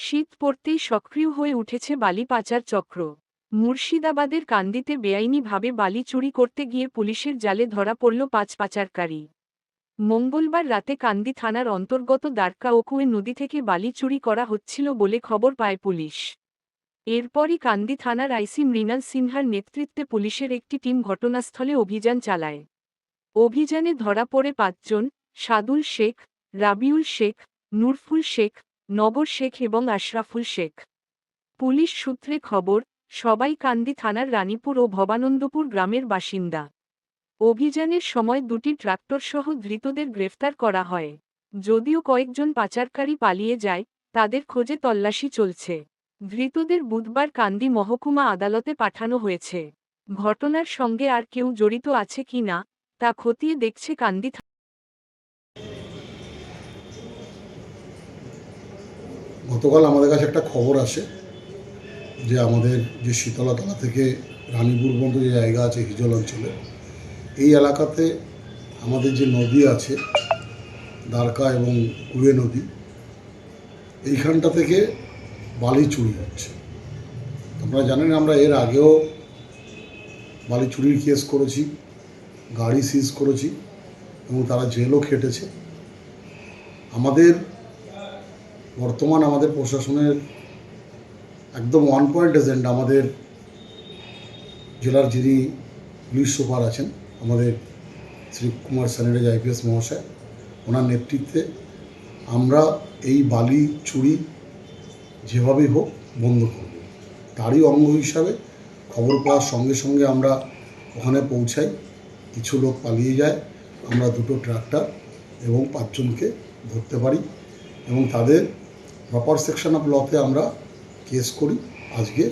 শীত পড়তেই সক্রিয় হয়ে উঠেছে বালি পাচার চক্র। মুর্শিদাবাদের কান্দিতে বেআইনিভাবে বালি চুরি করতে গিয়ে পুলিশের জালে ধরা পড়ল পাঁচ পাচারকারী। মঙ্গলবার রাতে কান্দি থানার অন্তর্গত দ্বারকা ওকুয়ে নদী থেকে বালি চুরি করা হচ্ছিল বলে খবর পায় পুলিশ। এরপরই কান্দি থানার আইসি মৃণাল সিনহার নেতৃত্বে পুলিশের একটি টিম ঘটনাস্থলে অভিযান চালায়। অভিযানে ধরা পড়ে পাঁচজন, সাদুল শেখ, রাবিউল শেখ, নুরফুল শেখ নগর শেখ এবং আশরাফুল শেখ। পুলিশ সূত্রে খবর, সবাই কান্দি থানার রানীপুর ও ভবানন্দপুর গ্রামের বাসিন্দা। অভিযানের সময় দুটি ট্রাক্টরসহ ধৃতদের গ্রেফতার করা হয়। যদিও কয়েকজন পাচারকারী পালিয়ে যায়, তাদের খোঁজে তল্লাশি চলছে। ধৃতদের বুধবার কান্দি মহকুমা আদালতে পাঠানো হয়েছে। ঘটনার সঙ্গে আর কেউ জড়িত আছে কি না, তা খতিয়ে দেখছে কান্দি গতকাল আমাদের কাছে একটা খবর আসে যে আমাদের যে শীতলাতলা থেকে রানীপুর পর্যন্ত যে জায়গা আছে হিজল অঞ্চলে, এই এলাকাতে আমাদের যে নদী আছে, দ্বারকা এবং কুয়ে নদী, এইখানটা থেকে বালি চুরি হচ্ছে। আপনারা জানেন আমরা এর আগেও বালি চুরির কেস করেছি, গাড়ি সিজ করেছি এবং তারা জেলও খেটেছে। আমাদের বর্তমান আমাদের প্রশাসনের একদম ওয়ান পয়েন্ট এজেন্ডা আমাদের জেলার যিনি পুলিশ সুপার আছেন, আমাদের শ্রী কুমার স্যানিটাইজ আইপিএস মহাশয়, ওনার নেতৃত্বে আমরা এই বালি চুরি যেভাবেই হোক বন্ধ করব। তারই অঙ্গ হিসাবে খবর পাওয়ার সঙ্গে সঙ্গে আমরা ওখানে পৌঁছাই, কিছু লোক পালিয়ে যায়, আমরা দুটো ট্রাক্টর এবং পাঁচজনকে ধরতে পারি এবং তাদের প্রপার সেকশন অফ লতে আমরা কেস করি আজকে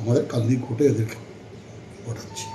আমাদের কান্দি কোর্টে এদেরকে পাঠাচ্ছি।